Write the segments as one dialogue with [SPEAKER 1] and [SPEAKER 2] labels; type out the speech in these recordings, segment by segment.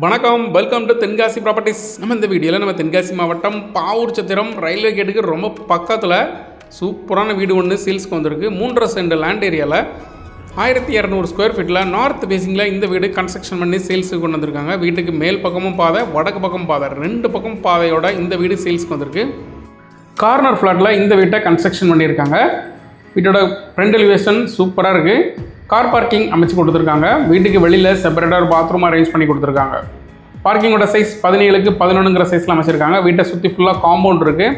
[SPEAKER 1] வணக்கம் welcome to Tenkasi properties நம்ம இந்த வீடியோவில் நம்ம தென்காசி மாவட்டம் பாவூர் சத்திரம் ரயில்வே கேட்டுக்கு ரொம்ப பக்கத்தில் சூப்பரான வீடு ஒன்று சேல்ஸ்க்கு வந்திருக்கு. மூன்றரை சென்ட் லேண்ட் ஏரியாவில் ஆயிரத்தி இரநூறு ஸ்கொயர் ஃபீட்டில் நார்த் பேசிங்கில் இந்த வீடு கன்ஸ்ட்ரக்ஷன் பண்ணி சேல்ஸுக்கு கொண்டு வந்திருக்காங்க. வீட்டுக்கு மேல் பக்கமும் பாதை வடக்கு பக்கம் பாதை ரெண்டு பக்கம் பாதையோட இந்த வீடு சேல்ஸ்க்கு வந்திருக்கு. கார்னர் ஃப்ளாட்டில் இந்த வீட்டை கன்ஸ்ட்ரக்ஷன் பண்ணியிருக்காங்க. வீட்டோட ஃப்ரண்ட் எலிவேஷன் சூப்பராக இருக்குது கார் பார்க்கிங் அமைச்சு கொடுத்துருக்காங்க. வீட்டுக்கு வெளியில் செப்பரேட்டாக ஒரு பாத்ரூம் அரேஞ்ச் பண்ணி கொடுத்துருக்காங்க. பார்க்கிங்கோட சைஸ் பதினேழுக்கு பதினொன்றுங்கிற சைஸில் அமைச்சிருக்காங்க. வீட்டை சுற்றி ஃபுல்லாக காம்பவுண்ட் இருக்குது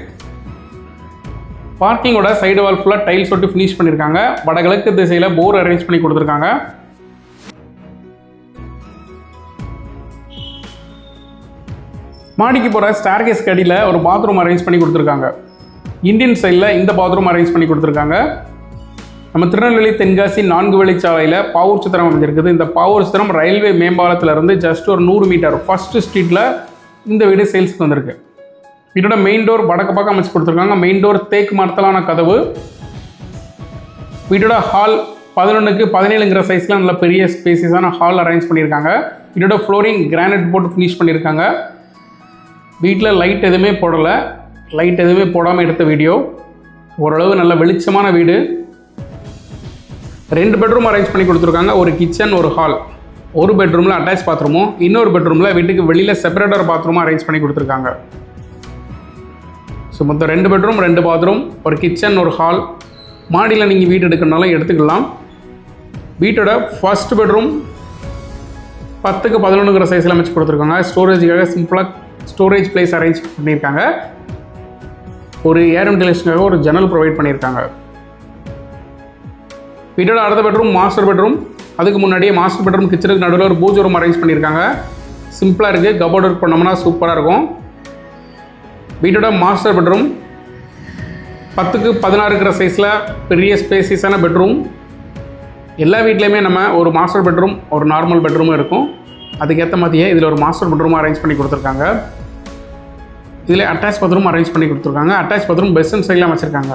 [SPEAKER 1] பார்க்கிங்கோட சைடு வால் ஃபுல்லாக டைல்ஸ் ஒட்டி ஃபினிஷ் பண்ணியிருக்காங்க வடகிழக்கு திசையில் போர் அரேஞ்ச் பண்ணி கொடுத்துருக்காங்க. மாடிக்கு போகிற ஸ்டார்கேஸ் கடியில் ஒரு பாத்ரூம் அரேஞ்ச் பண்ணி கொடுத்துருக்காங்க. இந்தியன் சைடில் இந்த பாத்ரூம் அரேஞ்ச் பண்ணி கொடுத்துருக்காங்க. நம்ம திருநெல்வேலி தென்காசி நான்கு வழிச்சாலையில் பாவூர் சித்திரம் அமைஞ்சிருக்குது. இந்த பாவூர் சித்திரம் ரயில்வே மேம்பாலத்திலிருந்து ஜஸ்ட் ஒரு நூறு மீட்டர். ஃபர்ஸ்ட் ஸ்ட்ரீட்டில் இந்த வீடு சேல்ஸ்க்கு வந்திருக்கு. வீட்டோட மெயின் டோர் வடக்கு பக்கம் அமைச்சு கொடுத்துருக்காங்க. மெயின் டோர் தேக்கு மரத்தலான கதவு. வீட்டோட ஹால் பதினொன்றுக்கு பதினேழுங்கிற சைஸில் நல்ல பெரிய ஸ்பேசிஸான ஹால் அரேஞ்ச் பண்ணியிருக்காங்க. வீட்டோட ஃப்ளோரிங் கிரானைட் போட்டு ஃபினிஷ் பண்ணியிருக்காங்க. வீட்டில் லைட் எதுவுமே போடலை. லைட் எதுவுமே போடாமல் எடுத்த வீடியோ ஓரளவு நல்ல வெளிச்சமான வீடு. ரெண்டு பெட்ரூம் அரேஞ்ச் பண்ணி கொடுத்துருக்காங்க. ஒரு கிச்சன் ஒரு ஹால் ஒரு பெட்ரூமில் அட்டாச் பாத்ரூமும் இன்னொரு பெட்ரூமில் வீட்டுக்கு வெளியில் செப்பரேட்டர் பாத்ரூமும் அரேஞ்ச் பண்ணி கொடுத்துருக்காங்க. ஸோ மொத்தம் ரெண்டு பெட்ரூம் ரெண்டு பாத்ரூம் ஒரு கிச்சன் ஒரு ஹால் மாடியில் நீங்கள் வீடு எடுக்கணுனாலும் எடுத்துக்கலாம். வீட்டோட ஃபஸ்ட் பெட்ரூம் பத்துக்கு பதினொன்றுங்கிற சைஸில் அமைச்சு கொடுத்துருக்காங்க. ஸ்டோரேஜுக்காக சிம்பிளாக ஸ்டோரேஜ் பிளேஸ் அரேஞ்ச் பண்ணியிருக்காங்க. ஒரு ஏர் வென்டிலேஷனுக்காக ஒரு ஜன்னல் ப்ரொவைட் பண்ணியிருக்காங்க. வீட்டோட அடுத்த பெட்ரூம் மாஸ்டர் பெட்ரூம் அதுக்கு முன்னாடியே மாஸ்டர் பெட்ரூம் கிச்சனுக்கு நடுவில் ஒரு பூஜை ரூம் அரேஞ்ச் பண்ணியிருக்காங்க. சிம்பிளாக இருக்குது கபோர்ட் ஒர்க் பண்ணோம்னா சூப்பராக இருக்கும். வீட்டோட மாஸ்டர் பெட்ரூம் பத்துக்கு பதினாறு இருக்கிற சைஸில் பெரிய ஸ்பேசியஸான பெட்ரூம் எல்லா வீட்லேயுமே நம்ம ஒரு மாஸ்டர் பெட்ரூம் ஒரு நார்மல் பெட்ரூமும் இருக்கும். அதுக்கேற்ற மாதிரியே இதில் ஒரு மாஸ்டர் பெட்ரூம் அரேஞ்ச் பண்ணி கொடுத்துருக்காங்க. இதில் அட்டாச் பாத்ரூம் அரேஞ்ச் பண்ணி கொடுத்துருக்காங்க. அட்டாச் பாத்ரூம் பெஸ்ட் சைடில் அமைச்சிருக்காங்க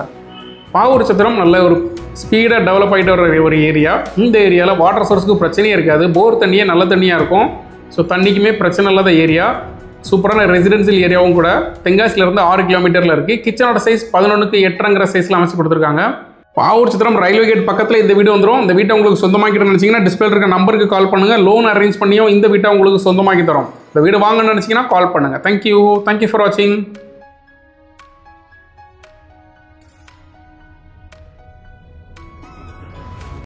[SPEAKER 1] பாவூர் சத்திரம் நல்ல ஒரு ஸ்பீடாக டெவலப் ஆகிட்டு வர ஒரு ஏரியா இந்த ஏரியாவில் வாட்டர் சோர்ஸுக்கு பிரச்சனையே இருக்காது. போர் தண்ணியே நல்ல தண்ணியாக இருக்கும். ஸோ தண்ணிக்குமே பிரச்சனை இல்லாத ஏரியா சூப்பரான ரெசிடென்சியல் ஏரியாவும் கூட. தென்காசிலேருந்து ஆறு கிலோமீட்டரில் இருக்குது கிச்சனோட சைஸ் பதினொன்றுக்கு எட்டுங்கிற சைஸில் அமைச்சு கொடுத்துருக்காங்க. பாவூர் சித்திரம் ரயில்வே கேட் பக்கத்தில் இந்த வீடு வந்துடும் இந்த வீட்டை உங்களுக்கு சொந்தமாக்கிட்டு நினச்சிங்கன்னா டிஸ்பிளே இருக்க நம்பருக்கு கால் பண்ணுங்கள் லோன் அரேஞ்ச் பண்ணியும் இந்த வீட்டை உங்களுக்கு சொந்தமாக்கி தரோம். இந்த வீடு வாங்கணும்னு நினச்சிங்கன்னா கால் பண்ணுங்கள் தேங்க்யூ தேங்க்யூ ஃபார் வாட்சிங்